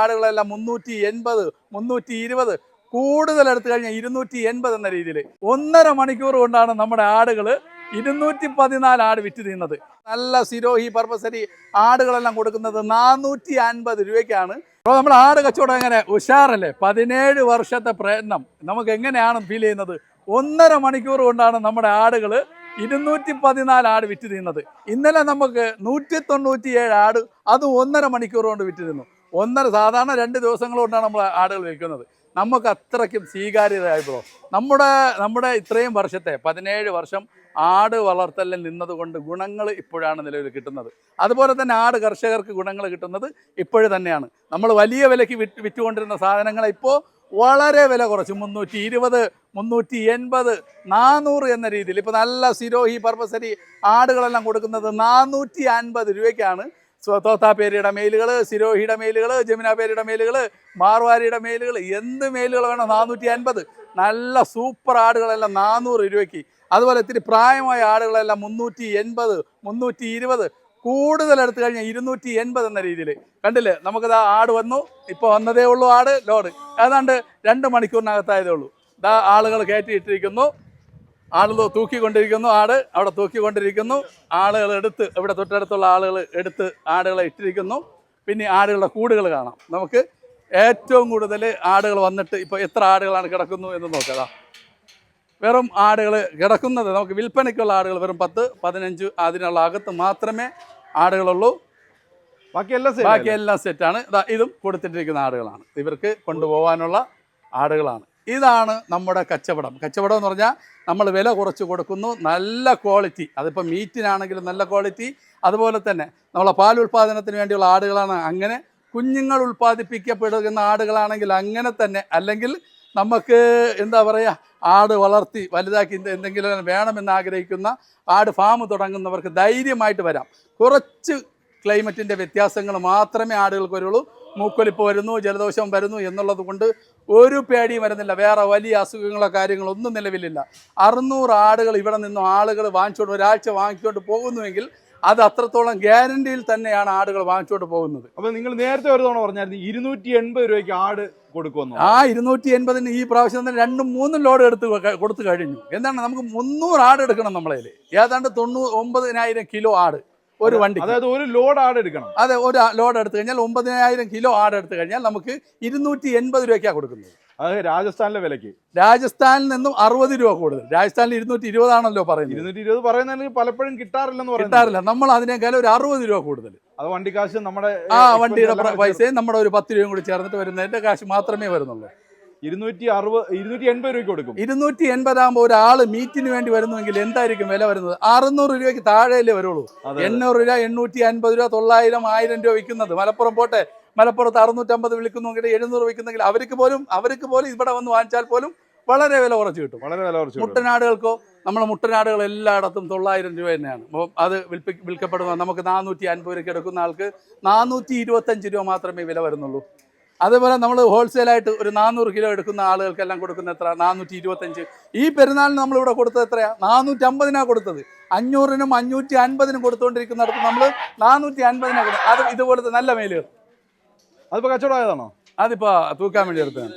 ആടുകളെല്ലാം മുന്നൂറ്റി എൺപത് മുന്നൂറ്റി ഇരുപത് കൂടുതൽ എടുത്തു കഴിഞ്ഞാൽ ഇരുന്നൂറ്റി എൺപത് എന്ന രീതിയിൽ. ഒന്നര മണിക്കൂർ കൊണ്ടാണ് നമ്മുടെ ആടുകൾ ഇരുന്നൂറ്റി പതിനാല് ആട് വിറ്റ് തീർന്നത് നല്ല സിരോഹി പർപ്പസരി ആടുകളെല്ലാം കൊടുക്കുന്നത് നാനൂറ്റി അൻപത് രൂപയ്ക്കാണ്. അപ്പോൾ നമ്മൾ ആട് കച്ചവടം എങ്ങനെ? ഉഷാറല്ലേ? പതിനേഴ് വർഷത്തെ പ്രയത്നം. നമുക്ക് എങ്ങനെയാണ് ഫീൽ ചെയ്യുന്നത്? ഒന്നര മണിക്കൂർ കൊണ്ടാണ് നമ്മുടെ ആടുകൾ ഇരുന്നൂറ്റി പതിനാല് ആട് വിറ്റ് തീർന്നത് ഇന്നലെ നമുക്ക് നൂറ്റി തൊണ്ണൂറ്റി ഏഴ് ആട് അത് ഒന്നര മണിക്കൂർ കൊണ്ട് വിറ്റ് തിന്നു. ഒന്നര സാധാരണ രണ്ട് ദിവസങ്ങൾ കൊണ്ടാണ് നമ്മൾ ആടുകൾ വിൽക്കുന്നത്. നമുക്ക് അത്രയ്ക്കും സ്വീകാര്യതയായി ബ്രോ. നമ്മുടെ നമ്മുടെ ഇത്രയും വർഷത്തെ പതിനേഴ് വർഷം ആട് വളർത്തലിൽ നിന്നതുകൊണ്ട് ഗുണങ്ങൾ ഇപ്പോഴാണ് നിലവിൽ കിട്ടുന്നത്. അതുപോലെ തന്നെ ആട് കർഷകർക്ക് ഗുണങ്ങൾ കിട്ടുന്നത് ഇപ്പോഴും തന്നെയാണ്. നമ്മൾ വലിയ വിലയ്ക്ക് വിറ്റ് വിറ്റുകൊണ്ടിരുന്ന സാധനങ്ങളെ ഇപ്പോൾ വളരെ വില കുറച്ച് മുന്നൂറ്റി ഇരുപത് മുന്നൂറ്റി എൺപത് നാനൂറ് എന്ന രീതിയിൽ. ഇപ്പോൾ നല്ല സിരോഹി പർപ്പസരി ആടുകളെല്ലാം കൊടുക്കുന്നത് നാനൂറ്റി അൻപത് രൂപയ്ക്കാണ്. തോത്താപ്പേരിയുടെ മെയിലുകൾ സിരോഹിയുടെ മെയിലുകൾ ജമുന പേരിയുടെ മെയിലുകൾ മാർവാരിയുടെ മെയിലുകൾ എന്ത് മെയിലുകൾ വേണം നാനൂറ്റി അൻപത് നല്ല സൂപ്പർ ആടുകളെല്ലാം നാനൂറ് രൂപയ്ക്ക്. അതുപോലെ ഇത്തിരി പ്രായമായ ആടുകളെല്ലാം മുന്നൂറ്റി എൺപത് മുന്നൂറ്റി ഇരുപത് കൂടുതൽ എടുത്തു കഴിഞ്ഞാൽ ഇരുന്നൂറ്റി എൺപത് എന്ന രീതിയിൽ കണ്ടില്ലേ? നമുക്കിത് ആട് വന്നു. ഇപ്പോൾ വന്നതേ ഉള്ളൂ ആട് ലോഡ്. ഏതാണ്ട് രണ്ട് മണിക്കൂറിനകത്തായതേ ഉള്ളൂ. ഇതാ ആളുകൾ കയറ്റിയിട്ടിരിക്കുന്നു ആളുകൾ തൂക്കിക്കൊണ്ടിരിക്കുന്നു ആട് അവിടെ തൂക്കിക്കൊണ്ടിരിക്കുന്നു. ആളുകൾ എടുത്ത് ഇവിടെ തൊട്ടടുത്തുള്ള ആളുകൾ എടുത്ത് ആടുകളെ ഇട്ടിരിക്കുന്നു. പിന്നെ ആടുകളുടെ കൂടുകൾ കാണാം. നമുക്ക് ഏറ്റവും കൂടുതൽ ആടുകൾ വന്നിട്ട് ഇപ്പോൾ എത്ര ആടുകളാണ് കിടക്കുന്നു എന്ന് നോക്കാം വെറും ആടുകൾ കിടക്കുന്നത് നമുക്ക് വിൽപ്പനയ്ക്കുള്ള ആടുകൾ വെറും പത്ത് പതിനഞ്ച് അതിനുള്ള അകത്ത് മാത്രമേ ആടുകളുള്ളൂ. ബാക്കിയെല്ലാം ബാക്കിയെല്ലാം സെറ്റാണ് ഇതും കൊടുത്തിട്ടിരിക്കുന്ന ആടുകളാണ്. ഇവർക്ക് കൊണ്ടുപോകാനുള്ള ആടുകളാണ്. ഇതാണ് നമ്മുടെ കച്ചവടം. കച്ചവടം എന്ന് പറഞ്ഞാൽ നമ്മൾ വില കുറച്ച് കൊടുക്കുന്നു നല്ല ക്വാളിറ്റി അതിപ്പോൾ മീറ്റിനാണെങ്കിലും നല്ല ക്വാളിറ്റി അതുപോലെ തന്നെ നമ്മളെ പാൽ ഉൽപ്പാദനത്തിന് വേണ്ടിയുള്ള ആടുകളാണ് അങ്ങനെ കുഞ്ഞുങ്ങൾ ഉൽപ്പാദിപ്പിക്കപ്പെടുന്ന ആടുകളാണെങ്കിൽ അങ്ങനെ തന്നെ അല്ലെങ്കിൽ നമുക്ക് എന്താ പറയുക ആട് വളർത്തി വലുതാക്കി എന്തെങ്കിലും വേണമെന്ന് ആഗ്രഹിക്കുന്ന ആട് ഫാം തുടങ്ങുന്നവർക്ക് ധൈര്യമായിട്ട് വരാം. കുറച്ച് ക്ലൈമറ്റിന്റെ വ്യത്യാസങ്ങൾ മാത്രമേ ആടുകൾക്ക് വരുള്ളൂ. മൂക്കൊലിപ്പ് വരുന്നു ജലദോഷം വരുന്നു എന്നുള്ളത് കൊണ്ട് ഒരു പേടിയും വരുന്നില്ല. വേറെ വലിയ അസുഖങ്ങളോ കാര്യങ്ങളോ ഒന്നും നിലവിലില്ല. അറുന്നൂറ് ആടുകൾ ഇവിടെ നിന്നും ആളുകൾ വാങ്ങിച്ചുകൊണ്ട് ഒരാഴ്ച വാങ്ങിച്ചുകൊണ്ട് പോകുന്നുവെങ്കിൽ അത് അത്രത്തോളം ഗ്യാരണ്ടിയിൽ തന്നെയാണ് ആടുകൾ വാങ്ങിച്ചുകൊണ്ട് പോകുന്നത്. അപ്പൊ നിങ്ങൾ നേരത്തെ ഒരു തവണ പറഞ്ഞായിരുന്നു ഇരുന്നൂറ്റി എൺപത് രൂപയ്ക്ക് ആട് കൊടുക്കുമെന്ന് ആ ഇരുന്നൂറ്റി എൺപതിന് ഈ പ്രാവശ്യം തന്നെ രണ്ടും മൂന്നും ലോഡ് എടുത്ത് കൊടുത്തു കഴിഞ്ഞു. എന്താണ്? നമുക്ക് മുന്നൂറ് ആട് എടുക്കണം നമ്മളതിൽ ഏതാണ്ട് തൊണ്ണൂറ് ഒമ്പതിനായിരം കിലോ ആട്. ഒരു വണ്ടി അതായത് ഒരു ലോഡ് ആട് എടുക്കണം. അതെ ഒരു ലോഡ് എടുത്തു കഴിഞ്ഞാൽ ഒമ്പതിനായിരം കിലോ ആട് എടുത്തു കഴിഞ്ഞാൽ നമുക്ക് ഇരുന്നൂറ്റി എൺപത് രൂപയ്ക്കാണ് കൊടുക്കുന്നത്. അത് രാജസ്ഥാനിലെ വിലയ്ക്ക്. രാജസ്ഥാനിൽ നിന്നും അറുപത് രൂപ കൂടുതൽ. രാജസ്ഥാനിൽ ഇരുന്നൂറ്റി ഇരുപതാണല്ലോ പറയുന്നത്. ഇരുന്നൂറ്റി ഇരുപത് പറയുന്നതിന് പലപ്പോഴും കിട്ടാറില്ലെന്ന് പറയുന്നത്. കിട്ടാറില്ല. നമ്മൾ അതിനേക്കാളും ഒരു അറുപത് രൂപ കൂടുതൽ. അത് വണ്ടി കാശ് നമ്മുടെ ആ വണ്ടിയുടെ പൈസയും നമ്മുടെ ഒരു പത്ത് രൂപയും കൂടി ചേർന്നിട്ട് വരുന്നതിന്റെ കാശ് മാത്രമേ വരുന്നുള്ളൂ. ഇരുന്നൂറ്റി അറുപത് ഇരുന്നൂറ്റി എൺപത് രൂപയ്ക്ക് കൊടുക്കും. ഇരുന്നൂറ്റി എൺപതാകുമ്പോൾ ഒരാൾ മീറ്റിന് വേണ്ടി വരുന്നുവെങ്കിൽ എന്തായിരിക്കും വില വരുന്നത്? അറുന്നൂറ് രൂപയ്ക്ക് താഴെയല്ലേ വരുള്ളൂ. എണ്ണൂറ് രൂപ എണ്ണൂറ്റി അൻപത് രൂപ തൊള്ളായിരം ആയിരം രൂപ വിൽക്കുന്നത്. മലപ്പുറം പോട്ടെ. മലപ്പുറത്ത് അറുന്നൂറ്റമ്പത് വിൽക്കുന്നെങ്കിൽ എഴുന്നൂറ് വിൽക്കുന്നെങ്കിൽ അവർക്ക് പോലും അവർക്ക് പോലും ഇവിടെ വന്ന് വാങ്ങിച്ചാൽ പോലും വളരെ വില കുറച്ച് കിട്ടും. വളരെ വില കുറച്ച് മുട്ടനാടുകൾക്കോ നമ്മുടെ മുട്ടനാടുകൾ എല്ലായിടത്തും തൊള്ളായിരം രൂപ തന്നെയാണ്. അപ്പോൾ അത് വിൽപ്പി വിൽക്കപ്പെടുന്ന നമുക്ക് നാനൂറ്റി അൻപത് രൂപയ്ക്ക് എടുക്കുന്ന ആൾക്ക് നാനൂറ്റി ഇരുപത്തഞ്ച് രൂപ മാത്രമേ വില വരുന്നുള്ളൂ. അതേപോലെ നമ്മൾ ഹോൾസെയിലായിട്ട് ഒരു നാനൂറ് കിലോ എടുക്കുന്ന ആളുകൾക്കെല്ലാം കൊടുക്കുന്ന എത്ര? നാനൂറ്റി ഇരുപത്തഞ്ച് ഈ പെരുന്നാളിന് നമ്മളിവിടെ കൊടുത്തത് എത്രയാണ് നാനൂറ്റി അമ്പതിനാണ് കൊടുത്തത്. അഞ്ഞൂറിനും അഞ്ഞൂറ്റി അൻപതിനും കൊടുത്തുകൊണ്ടിരിക്കുന്നിടത്ത് നമ്മൾ നാനൂറ്റി അൻപതിനാണ് കൊടുത്തത്. അത് ഇതുപോലത്തെ നല്ല മെയിലുകൾ അതിപ്പോൾ കച്ചവടമായതാണോ അതിപ്പോൾ തൂക്കാൻ വേണ്ടി എടുത്തതാണ്.